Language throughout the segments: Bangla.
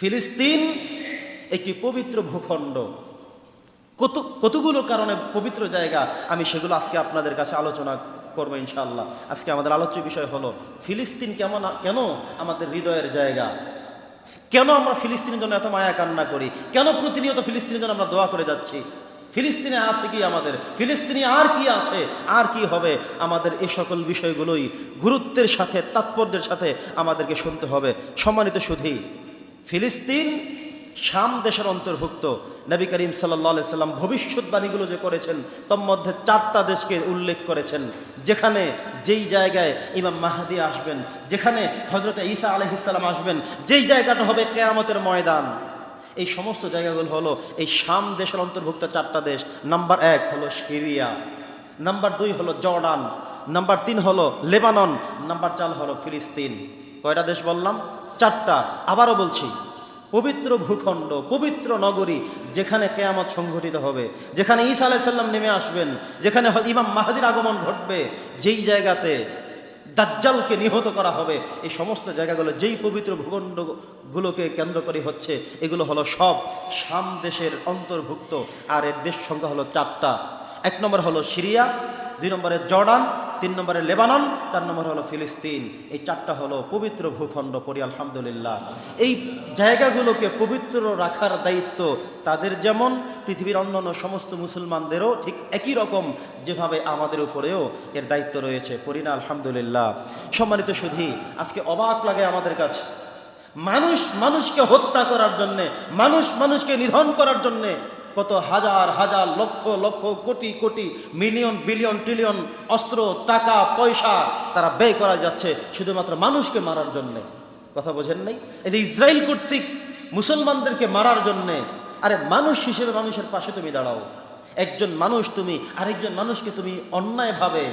ফিলিস্তিন একটি পবিত্র ভূখণ্ড। কত, কতগুলো কারণে পবিত্র জায়গা? আমি সেগুলো আজকে আপনাদের কাছে আলোচনা করব ইনশাআল্লাহ। আজকে আমাদের আলোচ্য বিষয় হলো, ফিলিস্তিন কেমন, কেন আমাদের হৃদয়ের জায়গা? কেন আমরা ফিলিস্তিনের জন্য এত মায়া কান্না করি? কেন প্রতিনিয়ত ফিলিস্তিনের জন্য আমরা দোয়া করে যাচ্ছি? ফিলিস্তিনে আছে কি আমাদের? ফিলিস্তিনি আর কি আছে? আর কি হবে? আমাদের এই সকল বিষয়গুলোই গুরুত্বের সাথে, তাৎপর্যের সাথে আমাদেরকে শুনতে হবে। সম্মানিত সুধী ফিলিস্তিন শাম দেশের অন্তর্ভুক্ত। নবী করিম সাল্লা সাল্লাম ভবিষ্যৎবাণীগুলো যে করেছেন, তোর মধ্যে চারটা দেশকে উল্লেখ করেছেন। যেখানে যেই জায়গায় ইমাম মাহাদি আসবেন, যেখানে হজরত ঈসা আলহিসাল্লাম আসবেন, যেই জায়গাটা হবে কেয়ামতের ময়দান। এই সমস্ত জায়গাগুলো হলো এই শাম দেশের অন্তর্ভুক্ত চারটা দেশ। নাম্বার এক হলো সিরিয়া। নাম্বার দুই হলো জর্ডান। নাম্বার তিন হলো লেবানন। নাম্বার চার হলো ফিলিস্তিন। কয়টা দেশ বললাম? চারটা। আবারও বলছি পবিত্র ভূখণ্ড, পবিত্র নগরী যেখানে কেয়ামত সংঘটিত হবে। যেখানে ঈসা আলাইসাল্লাম নেমে আসবেন, যেখানে ইমাম মাহাদির আগমন ঘটবে, যেই জায়গাতে দাজ্জালকে নিহত করা হবে, এই সমস্ত জায়গাগুলো, যেই পবিত্র ভূখণ্ডগুলোকে কেন্দ্র করে হচ্ছে, এগুলো হলো সব শাম দেশের অন্তর্ভুক্ত। আর এর দেশ সংখ্যা হলো চারটা। এক নম্বর হলো সিরিয়া, দুই নম্বরে জর্ডান তিন নম্বরে লেবানন, চার নম্বর হলো ফিলিস্তিন। এই চারটা হলো পবিত্র ভূখণ্ড পরি আলহামদুলিল্লাহ। এই জায়গাগুলোকে পবিত্র রাখার দায়িত্ব তাদের যেমন, পৃথিবীর অন্যান্য সমস্ত মুসলমানদেরও ঠিক একই রকম যেভাবে আমাদের উপরেও এর দায়িত্ব রয়েছে। পরিনা আলহামদুলিল্লাহ। সম্মানিত সুধী, আজকে অবাক লাগে আমাদের কাছে। মানুষ মানুষকে হত্যা করার জন্যে, মানুষ মানুষকে নিধন করার জন্যে কত হাজার হাজার, lakh lakh, crore crore, million, billion, trillion অস্ত্র, টাকা, পয়সা তারা ব্যয় করা যাচ্ছে শুধুমাত্র মানুষকে মারার জন্যে। কথা বোঝেন নাই? এই যে ইসরায়েল কর্তৃক মুসলমানদেরকে মারার জন্যে, আরে মানুষ হিসেবে মানুষের পাশে তুমি দাঁড়াও। একজন মানুষ তুমি, আরেকজন মানুষকে তুমি অন্যায়ভাবে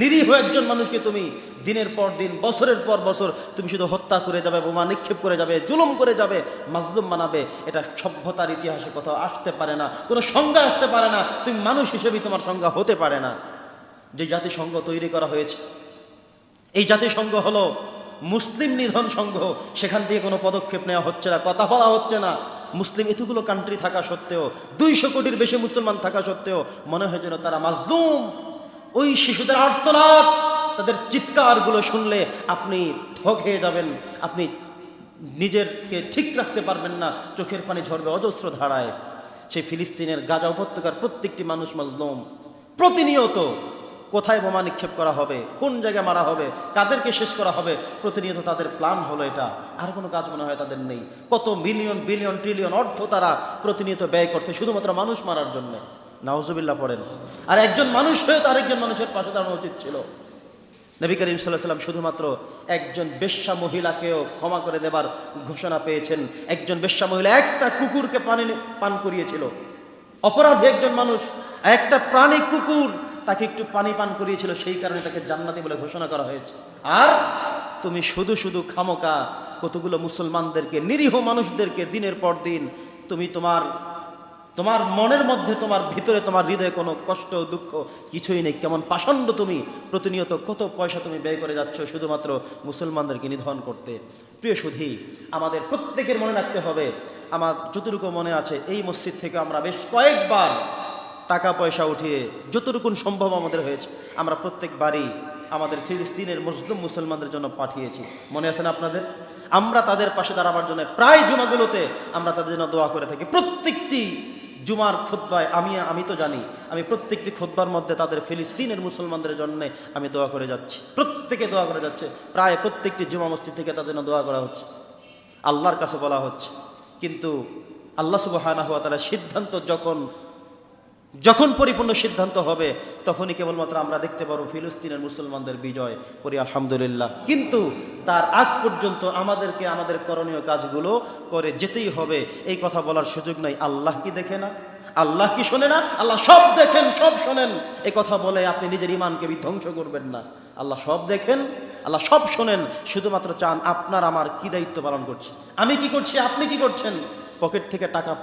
নিরীহ একজন মানুষকে তুমি দিনের পর দিন, বছরের পর বছর তুমি শুধু হত্যা করে যাবে, বোমা নিক্ষেপ করে যাবে, জুলুম করে যাবে, মাজলুম বানাবে এটা সভ্যতার ইতিহাসে কোথাও আসতে পারে না, কোনো সংজ্ঞা আসতে পারে না। তুমি মানুষ হিসেবে তোমার সংজ্ঞা হতে পারে না। যে জাতিসংঘ তৈরি করা হয়েছে, এই জাতিসংঘ হলো মুসলিম নিধন সংঘ। সেখান থেকে কোনো পদক্ষেপ নেওয়া হচ্ছে না, কথা বলা হচ্ছে না। মুসলিম এতগুলো কান্ট্রি থাকা সত্ত্বেও, দুইশো কোটির বেশি মুসলমান থাকা সত্ত্বেও মনে হয় যেন তারা মাজদুম ওই শিশুদের আর্তনাদ, তাদের চিৎকারগুলো শুনলে আপনি ঠক যাবেন, আপনি নিজেরকে ঠিক রাখতে পারবেন না, চোখের পানি ঝরবে অজস্র ধারায়। সেই ফিলিস্তিনের গাজা উপত্যকার প্রত্যেকটি মানুষ মাজলুম। প্রতিনিয়ত কোথায় বোমা নিক্ষেপ করা হবে, কোন জায়গায় মারা হবে, কাদেরকে শেষ করা হবে, প্রতিনিয়ত তাদের প্ল্যান হলো এটা। আর কোনো কাজ মনে হয় তাদের নেই। কত মিলিয়ন, বিলিয়ন, ট্রিলিয়ন অর্থ তারা প্রতিনিয়ত ব্যয় করছে শুধুমাত্র মানুষ মারার জন্যে। নাউজুবিল্লাহ পড়েন। আর একজন মানুষ হয়ে তো আরেকজন মানুষের পাশে দাঁড়ানো উচিত ছিল। নবী করিম সাল্লাহ সাল্লাম শুধুমাত্র একজন বেশ্যা মহিলাকেও ক্ষমা করে দেবার ঘোষণা পেয়েছেন। একজন বেশ্যা মহিলা একটা কুকুরকে পানি পান করিয়েছিল। অপরাধী একজন মানুষ, একটা প্রাণী কুকুর তাকে একটু পানি পান করিয়েছিল, সেই কারণে তাকে জান্নাতি বলে ঘোষণা করা হয়েছে। আর তুমি শুধু শুধু খামোকা কতগুলো মুসলমানদেরকে, নিরীহ মানুষদেরকে দিনের পর দিন তুমি তোমার তোমার মনের মধ্যে, তোমার ভিতরে, তোমার হৃদয়ে কোনো কষ্ট, দুঃখ কিছুই নেই। কেমন পাষণ্ড তুমি, প্রতিনিয়ত কত পয়সা তুমি ব্যয় করে যাচ্ছ শুধুমাত্র মুসলমানদেরকে নিধন করতে। প্রিয় সুধী, আমাদের প্রত্যেকের মনে রাখতে হবে, আমার যতটুকু মনে আছে, এই মসজিদ থেকে আমরা বেশ কয়েকবার টাকা পয়সা উঠিয়ে যতটুকু সম্ভব আমাদের হয়েছে, আমরা প্রত্যেকবারই আমাদের ফিলিস্তিনের মুসলিম মুসলমানদের জন্য পাঠিয়েছি। মনে আছেন আপনাদের? আমরা তাদের পাশে দাঁড়াবার জন্য প্রায় জুমাগুলোতে আমরা তাদের জন্য দোয়া করে থাকি। প্রত্যেকটি জুমার খুদ্বায় আমি আমি তো জানি, আমি প্রত্যেকটি খুদ্বার মধ্যে তাদের ফিলিস্তিনের মুসলমানদের জন্যে আমি দোয়া করে যাচ্ছি। প্রত্যেকে দোয়া করে যাচ্ছে, প্রায় প্রত্যেকটি জুমা মসজিদ থেকে তাদের জন্য দোয়া করা হচ্ছে। আল্লাহর কাছে বলা হচ্ছে। কিন্তু আল্লাহ সুবাহ তারা সিদ্ধান্ত যখন যখন পরিপূর্ণ সিদ্ধান্ত হবে, তখনই কেবলমাত্র আমরা দেখতে পারব ফিলিস্তিনের মুসলমানদের বিজয়। করি আলহামদুলিল্লাহ। কিন্তু তার আগ পর্যন্ত আমাদেরকে আমাদের করণীয় কাজগুলো করে যেতেই হবে। এই কথা বলার সুযোগ নাই। আল্লাহ কি দেখে না? আল্লাহ কি শোনে না? আল্লাহ সব দেখেন, সব শোনেন। এই কথা বলে আপনি নিজের ইমানকে বিধ্বংস করবেন না। আল্লাহ সব দেখেন, আল্লাহ সব শোনেন। শুধুমাত্র চান আপনার আমার কি দায়িত্ব পালন করছি? আমি কি করছি? আপনি কি করছেন? পকেট থেকে টাকা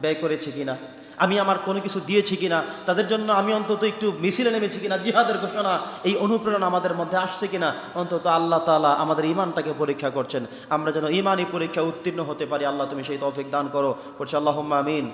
ব্যয় করেছে কিনা? আমি আমার কোনো কিছু দিয়েছি কিনা, তাদের জন্য আমি অন্তত একটু মিছিলে নেমেছি কিনা, জিহাদের ঘোষণা, এই অনুপ্রেরণা আমাদের মধ্যে আসছে কিনা, অন্তত আল্লাহ তালা আমাদের ইমানটাকে পরীক্ষা করছেন। আমরা যেন ইমানই পরীক্ষা উত্তীর্ণ হতে পারি, আল্লাহ তুমি সেই তফিক দান করো। করছে আল্লাহ আমিন।